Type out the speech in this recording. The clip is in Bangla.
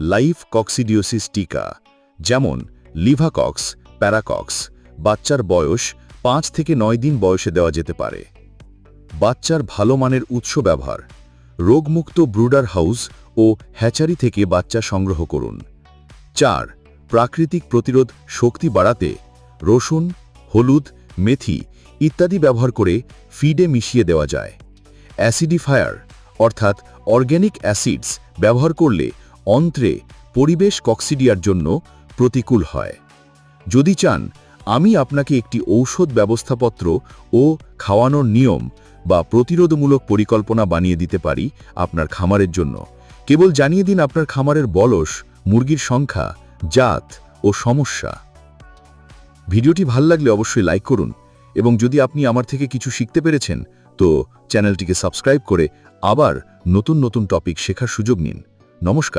লাইফ কক্সিডিওসিস টিকা, যেমন লিভাকক্স, প্যারাকক্স, বাচ্চার বয়স পাঁচ থেকে নয় দিন বয়সে দেওয়া যেতে পারে। বাচ্চার ভালো মানের উৎস ব্যবহার, রোগমুক্ত ব্রুডার হাউস ও হ্যাচারি থেকে বাচ্চা সংগ্রহ করুন। চার, প্রাকৃতিক প্রতিরোধ শক্তি বাড়াতে রসুন, হলুদ, মেথি ইত্যাদি ব্যবহার করে ফিডে মিশিয়ে দেওয়া যায়। অ্যাসিডিফায়ার, অর্থাৎ অর্গ্যানিক অ্যাসিডস ব্যবহার করলে অন্ত্রে পরিবেশ কক্সিডিয়ার জন্য প্রতিকূল হয়। যদি চান, আমি আপনাকে একটি ঔষধ ব্যবস্থাপত্র ও খাওয়ানোর নিয়ম বা প্রতিরোধমূলক পরিকল্পনা বানিয়ে দিতে পারি আপনার খামারের জন্য। কেবল জানিয়ে দিন আপনার খামারের বলস, মুরগির সংখ্যা, জাত ও সমস্যা। ভিডিওটি ভালো লাগলে অবশ্যই লাইক করুন এবং যদি আপনি আমার থেকে কিছু শিখতে পেরেছেন, তো চ্যানেলটিকে সাবস্ক্রাইব করে আবার নতুন নতুন টপিক শেখার সুযোগ নিন। নমস্কার।